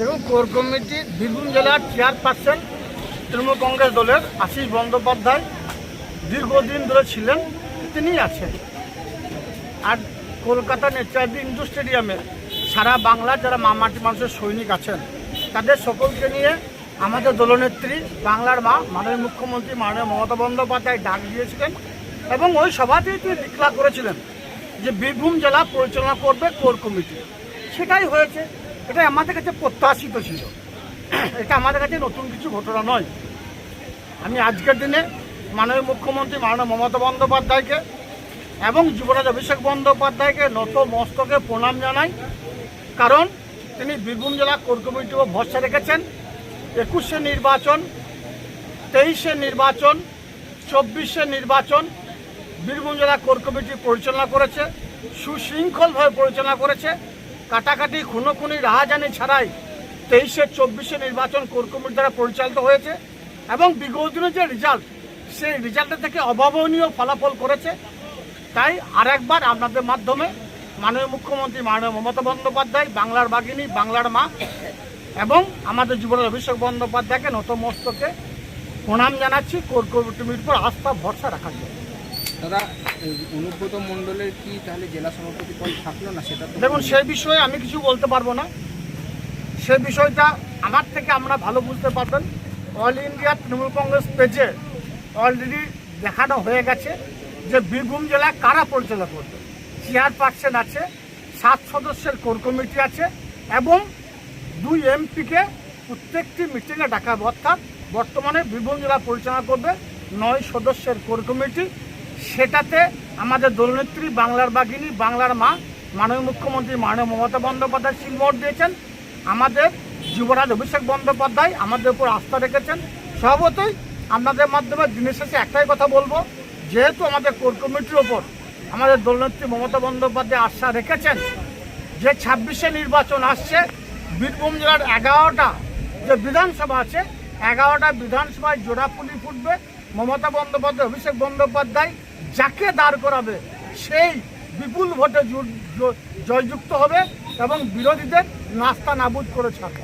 দেখুন, core committee, Birbhum জেলার chairperson Trinamool Congress দলের আশিস বন্দ্যোপাধ্যায় দীর্ঘদিন ধরে ছিলেন তিনি আছেন। আর কলকাতা নেচারদি ইন্ডোর স্টেডিয়ামে সারা বাংলার যারা মামাটি মানুষের সৈনিক আছেন, তাদের সকলকে নিয়ে আমাদের দলনেত্রী, বাংলার মা, মাননীয় মুখ্যমন্ত্রী, মাননীয় মমতা বন্দ্যোপাধ্যায় ডাক দিয়েছিলেন এবং ওই সভাতেই তিনি ডিক্লা করেছিলেন যে বীরভূম জেলা পরিচালনা করবে কোর কমিটি। সেটাই হয়েছে। এটা আমাদের কাছে প্রত্যাশিত ছিল। এটা আমাদের কাছে নতুন কিছু ঘটনা নয়। আমি আজকের দিনে মাননীয় মুখ্যমন্ত্রী মাননীয় মমতা বন্দ্যোপাধ্যায়কে এবং যুবরাজ অভিষেক বন্দ্যোপাধ্যায়কে নত মস্তকে প্রণাম জানাই। কারণ তিনি বীরভূম জেলা কোর কমিটিও ভরসা রেখেছেন। একুশে নির্বাচন, তেইশে নির্বাচন, চব্বিশে নির্বাচন বীরভূম জেলা কোর কমিটি পরিচালনা করেছে, সুশৃঙ্খলভাবে পরিচালনা করেছে। কাটাকাটি খুনোখুনি রাহাজানি ছাড়াই তেইশে চব্বিশে নির্বাচন কোর কমিটি দ্বারা পরিচালিত হয়েছে এবং বিগত দিনের যে রেজাল্ট সেই রেজাল্টের থেকে অভাবনীয় ফলাফল করেছে। তাই আরেকবার আপনাদের মাধ্যমে মাননীয় মুখ্যমন্ত্রী মাননীয় মমতা বন্দ্যোপাধ্যায়, বাংলার বাগিনী বাংলার মা এবং আমাদের যুবরাজ অভিষেক বন্দ্যোপাধ্যায়কে নতমস্তকে প্রণাম জানাচ্ছি। কোর কমিটির উপর আস্থা, ভরসা রাখার জন্য। দাদা অনুব্রত মণ্ডলের কি তাহলে জেলা সভাপতি পদ থাকল না সেটা দেখুন সেই বিষয়ে আমি কিছু বলতে পারব না। সে বিষয়টা আমার থেকে আমরা ভালো বুঝতে পারবেন। অল ইন্ডিয়া তৃণমূল কংগ্রেস পেজে অলরেডি দেখানো হয়ে গেছে যে বীরভূম জেলায় কারা পরিচালনা করবে। চেয়ারপারসন আছে, সাত সদস্যের কোর কমিটি আছে এবং দুই এমপিকে প্রত্যেকটি মিটিংয়ে ডাকা অর্থাৎ বর্তমানে বীরভূম জেলা পরিচালনা করবে নয় সদস্যের কোর কমিটি। সেটাতে আমাদের দলনেত্রী, বাংলার বাগিনী বাংলার মা, মাননীয় মুখ্যমন্ত্রী মাননীয় মমতা বন্দ্যোপাধ্যায় সিলমোহর দিয়েছেন। আমাদের যুবরাজ অভিষেক বন্দ্যোপাধ্যায় আমাদের উপর আস্থা রেখেছেন। স্বভাবতই আপনাদের মাধ্যমে দিনের শেষে একটাই কথা বলব, যেহেতু আমাদের কোর কমিটির ওপর আমাদের দলনেত্রী মমতা বন্দ্যোপাধ্যায় আস্থা রেখেছেন, যে ছাব্বিশে নির্বাচন আসছে, বীরভূম জেলার এগারোটা যে বিধানসভা আছে, এগারোটা বিধানসভায় জোড়া জোড়াপুলি ফুটবে। মমতা বন্দ্যোপাধ্যায়, অভিষেক বন্দ্যোপাধ্যায় যাকে দাঁড় করাবে, সেই বিপুল ভোটে জয়যুক্ত হবে এবং বিরোধীদের নাস্তা নাবুদ করে ছাড়বে।